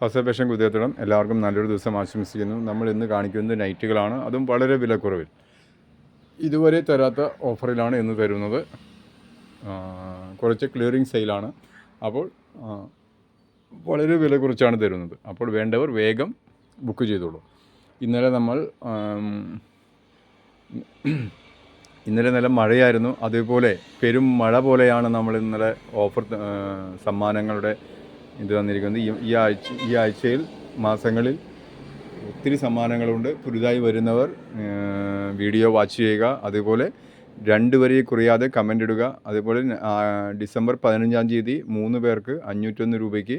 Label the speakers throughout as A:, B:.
A: ഹസപേഷൻ കുതിരത്തിടം എല്ലാവർക്കും നല്ലൊരു ദിവസം ആശംസിക്കുന്നു. നമ്മൾ ഇന്ന് കാണിക്കുന്നത് നൈറ്റുകളാണ്. അതും വളരെ വിലക്കുറവിൽ. ഇതുവരെ തരാത്ത ഓഫറിലാണ് ഇന്ന് തരുന്നത്. കുറച്ച് ക്ലിയറിങ് സെയിലാണ് അപ്പോൾ വളരെ വില കുറച്ചാണ് തരുന്നത്. അപ്പോൾ വേണ്ടവർ വേഗം ബുക്ക് ചെയ്തോളൂ. ഇന്നലെ നമ്മൾ ഇന്നലെ നല്ല മഴയായിരുന്നു. അതേപോലെ പെരും മഴ പോലെയാണ് നമ്മൾ ഇന്നലെ ഓഫർ സമ്മാനങ്ങളുടെ ഇത് തന്നിരിക്കുന്നത് ഈ- ഈ ആഴ്ച ഈ ആഴ്ചയിൽ മാസങ്ങളിൽ ഒത്തിരി സമ്മാനങ്ങളുണ്ട്. പുതുതായി വരുന്നവർ വീഡിയോ വാച്ച് ചെയ്യുക. അതുപോലെ രണ്ട് വരി കുറയാതെ കമന്റ് ഇടുക. അതുപോലെ ഡിസംബർ പതിനഞ്ചാം തീയതി മൂന്ന് പേർക്ക് അഞ്ഞൂറ്റൊന്ന് രൂപയ്ക്ക്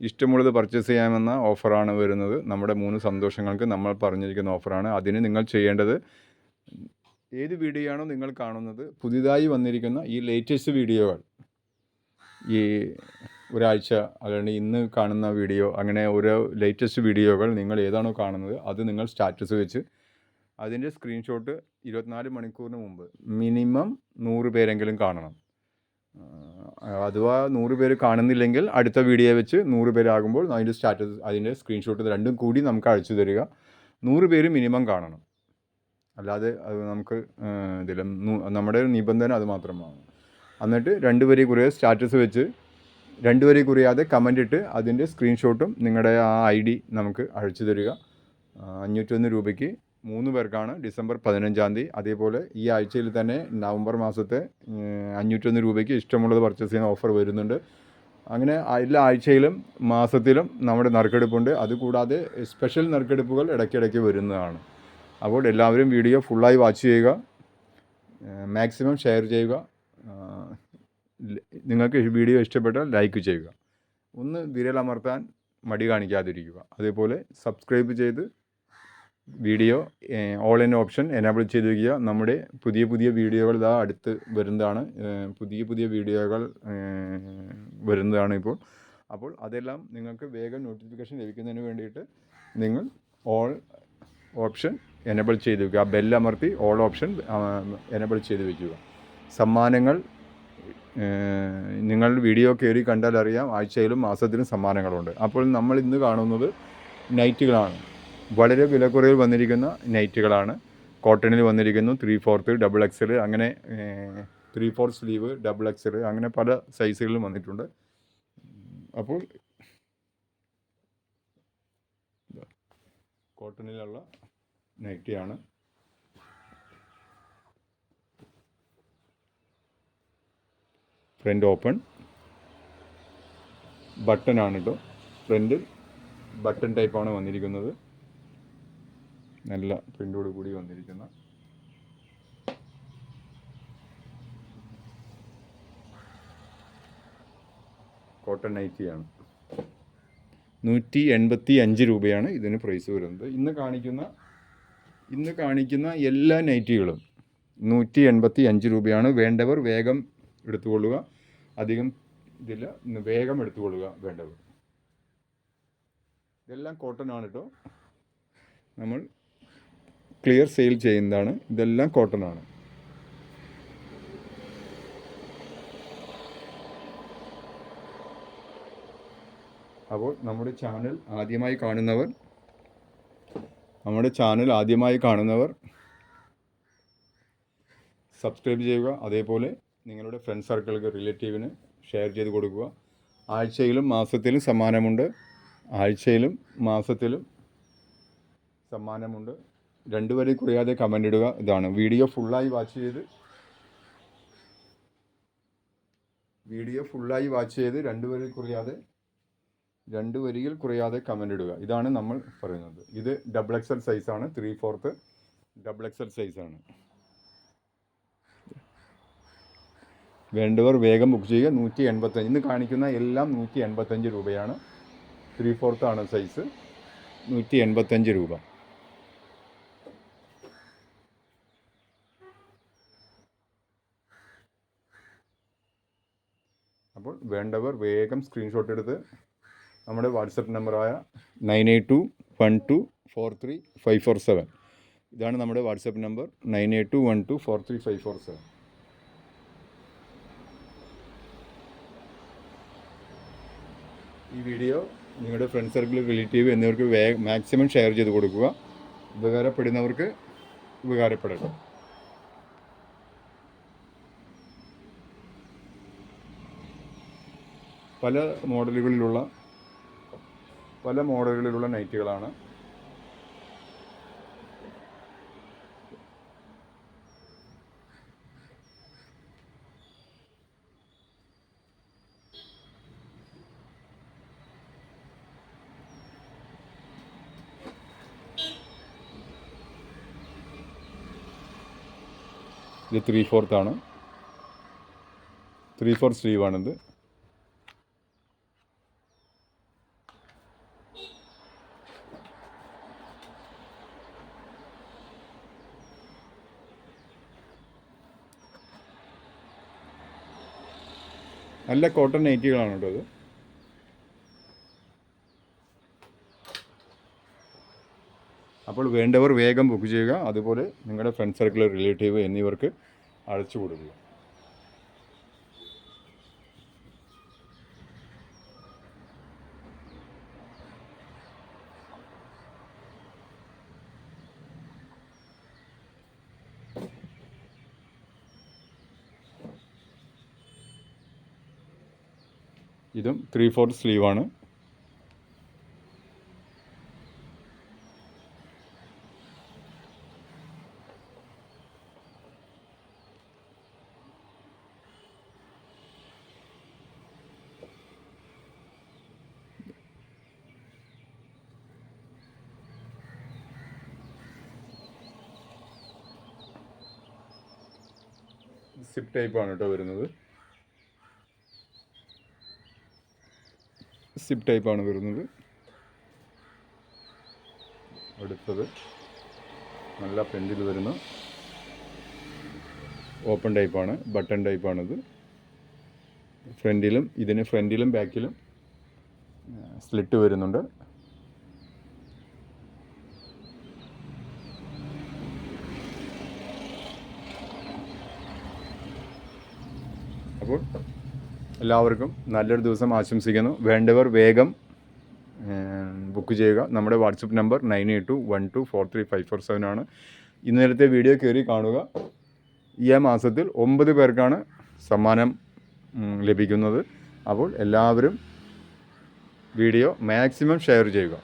A: ഇഷ്ടമുള്ളത് പർച്ചേസ് ചെയ്യാമെന്ന ഓഫറാണ് വരുന്നത്. നമ്മുടെ മൂന്ന് സന്തോഷങ്ങൾക്ക് നമ്മൾ പറഞ്ഞിരിക്കുന്ന ഓഫറാണ്. അതിന് നിങ്ങൾ ചെയ്യേണ്ടത് ഏത് വീഡിയോ ആണോ നിങ്ങൾ കാണുന്നത് പുതിയതായി വന്നിരിക്കുന്ന ഈ ലേറ്റസ്റ്റ് വീഡിയോകൾ ഈ ഒരാഴ്ച അല്ലെങ്കിൽ ഇന്ന് കാണുന്ന വീഡിയോ അങ്ങനെ ഓരോ ലേറ്റസ്റ്റ് വീഡിയോകൾ നിങ്ങൾ ഏതാണോ കാണുന്നത് അത് നിങ്ങൾ സ്റ്റാറ്റസ് വെച്ച് അതിന്റെ സ്ക്രീൻഷോട്ട് ഇരുപത്തിനാല് മണിക്കൂറിന് മുമ്പ് മിനിമം നൂറ് പേരെങ്കിലും കാണണം. അഥവാ നൂറ് പേര് കാണുന്നില്ലെങ്കിൽ അടുത്ത വീഡിയോ വെച്ച് നൂറ് പേരാകുമ്പോൾ അതിന്റെ സ്റ്റാറ്റസ് അതിന്റെ സ്ക്രീൻഷോട്ട് രണ്ടും കൂടി നമുക്ക് അയച്ചു തരിക. നൂറ് പേര് മിനിമം കാണണം. അല്ലാതെ അത് നമുക്ക് ഇതിലും നമ്മുടെ നിബന്ധന അത് മാത്രമാണ്. എന്നിട്ട് രണ്ട് വരി കുറേ സ്റ്റാറ്റസ് വെച്ച് രണ്ട് കുറിയാതെ കമന്റ് ഇട്ട് അതിന്റെ സ്ക്രീൻഷോട്ടും നിങ്ങളുടെ ആ ഐ ഡി നമുക്ക് അയച്ചു തരിക. അഞ്ഞൂറ്റൊന്ന് രൂപയ്ക്ക് മൂന്ന് പേർക്കാണ് ഡിസംബർ പതിനഞ്ചാം തീയതി. അതേപോലെ ഈ ആഴ്ചയിൽ തന്നെ നവംബർ മാസത്തെ അഞ്ഞൂറ്റൊന്ന് രൂപയ്ക്ക് ഇഷ്ടമുള്ളത് പർച്ചേസ് ചെയ്യുന്ന ഓഫർ വരുന്നുണ്ട്. അങ്ങനെ എല്ലാ ആഴ്ചയിലും മാസത്തിലും നമ്മുടെ നറുക്കെടുപ്പുണ്ട്. അതുകൂടാതെ സ്പെഷ്യൽ നറുക്കെടുപ്പുകൾ ഇടയ്ക്കിടയ്ക്ക് വരുന്നതാണ്. അപ്പോൾ എല്ലാവരും വീഡിയോ ഫുള്ളായി വാച്ച് ചെയ്യുക. മാക്സിമം ഷെയർ ചെയ്യുക. നിങ്ങൾക്ക് ഈ വീഡിയോ ഇഷ്ടപ്പെട്ടാൽ ലൈക്ക് ചെയ്യുക. ഒന്ന് വിരലമർത്താൻ മടി കാണിക്കാതിരിക്കുക. അതേപോലെ സബ്സ്ക്രൈബ് ചെയ്ത് video all in option enable ചെയ്ത് വയ്ക്കുക നമ്മുടെ പുതിയ പുതിയ വീഡിയോകൾ ഇതാ അടുത്ത് വരുന്നതാണ്. പുതിയ പുതിയ വീഡിയോകൾ വരുന്നതാണ് ഇപ്പോൾ. അപ്പോൾ അതെല്ലാം നിങ്ങൾക്ക് വേഗം നോട്ടിഫിക്കേഷൻ ലഭിക്കുന്നതിന് വേണ്ടിയിട്ട് നിങ്ങൾ ഓൾ ഓപ്ഷൻ എനേബിൾ ചെയ്ത് വയ്ക്കുക ബെല്ലമർത്തി ഓൾ ഓപ്ഷൻ എനേബിൾ ചെയ്ത് വയ്ക്കുക സമ്മാനങ്ങൾ നിങ്ങൾ വീഡിയോ കയറി കണ്ടാൽ അറിയാം ആഴ്ചയിലും മാസത്തിലും സമ്മാനങ്ങളുണ്ട്. അപ്പോൾ നമ്മൾ ഇന്ന് കാണുന്നത് നൈറ്റുകളാണ്. വളരെ വിലക്കുറവിൽ വന്നിരിക്കുന്ന നൈറ്റുകളാണ്. കോട്ടണിൽ വന്നിരിക്കുന്നു ത്രീ ഫോർത്ത് ഡബിൾ എക്സൽ അങ്ങനെ three four sleeve double XL അങ്ങനെ പല സൈസുകളിലും വന്നിട്ടുണ്ട്. അപ്പോൾ കോട്ടണിലുള്ള നൈറ്റിയാണ്. ഫ്രണ്ട് ഓപ്പൺ ബട്ടൺ ആണ് കേട്ടോ ഫ്രണ്ട് ബട്ടൺ ടൈപ്പാണ് വന്നിരിക്കുന്നത്. നല്ല പ്രിന്റോട് കൂടി വന്നിരിക്കുന്ന. കോട്ടൺ നൈറ്റിയാണ് നൂറ്റി എൺപത്തി അഞ്ച് രൂപയാണ് ഇതിന് പ്രൈസ് വരുന്നത്. ഇന്ന് കാണിക്കുന്ന ഇന്ന് കാണിക്കുന്ന എല്ലാ നൈറ്റികളും നൂറ്റി എൺപത്തി അഞ്ച് രൂപയാണ് വേണ്ടവർ വേഗം എടുത്തുകൊള്ളുക. അധികം ഇതില്ല വേഗം എടുത്തുകൊള്ളുക വേണ്ടത്. ഇതെല്ലാം കോട്ടൺ ആണ് കേട്ടോ നമ്മൾ ക്ലിയർ സെയിൽ ചെയ്യുന്നതാണ്. ഇതെല്ലാം കോട്ടൺ ആണ്. അപ്പോൾ നമ്മുടെ ചാനൽ ആദ്യമായി കാണുന്നവർ നമ്മുടെ ചാനൽ ആദ്യമായി കാണുന്നവർ സബ്സ്ക്രൈബ് ചെയ്യുക. അതേപോലെ നിങ്ങളുടെ ഫ്രണ്ട് സർക്കിൾക്ക് റിലേറ്റീവിന് ഷെയർ ചെയ്ത് കൊടുക്കുക. ആഴ്ചയിലും മാസത്തിലും സമ്മാനമുണ്ട്. ആഴ്ചയിലും മാസത്തിലും സമ്മാനമുണ്ട്. രണ്ടുവരെ കുറയാതെ കമന്റ് ഇടുക. ഇതാണ് വീഡിയോ ഫുള്ളായി വാച്ച് ചെയ്ത്. വീഡിയോ ഫുള്ളായി വാച്ച് ചെയ്ത് രണ്ടുവരെ കുറയാതെ രണ്ട് വരിയിൽ കുറയാതെ കമന്റ് ഇടുക. ഇതാണ് നമ്മൾ പറയുന്നത്. ഇത് ഡബിൾ എക്സൽ സൈസാണ് ത്രീ ഫോർത്ത് ഡബിൾ എക്സൽ സൈസാണ് വേണ്ടവർ വേഗം ബുക്ക് ചെയ്യുക. നൂറ്റി എൺപത്തഞ്ച് ഇന്ന് കാണിക്കുന്ന എല്ലാം നൂറ്റി എൺപത്തഞ്ച് രൂപയാണ്. ത്രീ ഫോർത്ത് ആണ് സൈസ് നൂറ്റി എൺപത്തഞ്ച് രൂപ. അപ്പോൾ വേണ്ടവർ വേഗം സ്ക്രീൻഷോട്ട് എടുത്ത് നമ്മുടെ വാട്സപ്പ് നമ്പറായ nine eight two one two four three five four seven ഇതാണ് നമ്മുടെ WhatsApp number nine eight two one two four three five four seven ഈ വീഡിയോ നിങ്ങളുടെ ഫ്രണ്ട് സർക്കിൾ റിലേറ്റീവ് എന്നിവർക്ക് വേ മാക്സിമം ഷെയർ ചെയ്ത് കൊടുക്കുക. ഉപകാരപ്പെടുന്നവർക്ക് ഉപകാരപ്പെടട്ടെ. പല മോഡലുകളിലുള്ള പല മോഡലുകളിലുള്ള നൈറ്റുകളാണ് ഇത് ത്രീ ഫോർത്ത് ആണ്. ത്രീ ഫോർ സ്ലീവാണിത് നല്ല കോട്ടൺ നൈറ്റികളാണ് കേട്ടോ ഇത്. അപ്പോൾ വേണ്ടവർ വേഗം ബുക്ക് ചെയ്യുക. അതുപോലെ നിങ്ങളുടെ ഫ്രണ്ട് സർക്കിൾ റിലേറ്റീവ് എന്നിവർക്ക് അയച്ചു കൊടുക്കുക. ഇതും ത്രീ ഫോർത്ത് സ്ലീവാണ് സിപ്പ് ടൈപ്പാണ് കേട്ടോ വരുന്നത്. സിപ്പ് ടൈപ്പാണ് വരുന്നത്. അടുത്തത് നല്ല പെൻഡിൽ വരുന്ന ഓപ്പൺ ടൈപ്പാണ് ബട്ടൺ ടൈപ്പാണിത് ഫ്രണ്ടിലും ഇതിന് ഫ്രണ്ടിലും ബാക്കിലും സ്ലിറ്റ് വരുന്നുണ്ട്. അപ്പോൾ എല്ലാവർക്കും നല്ലൊരു ദിവസം ആശംസിക്കുന്നു. വേണ്ടവർ വേഗം ബുക്ക് ചെയ്യുക. നമ്മുടെ WhatsApp number nine eight two one two four three five four seven ആണ്. ഇന്നലത്തെ വീഡിയോ കയറി കാണുക. ഈ മാസത്തിൽ ഒമ്പത് പേർക്കാണ് സമ്മാനം ലഭിക്കുന്നത്. അപ്പോൾ എല്ലാവരും വീഡിയോ മാക്സിമം ഷെയർ ചെയ്യുക.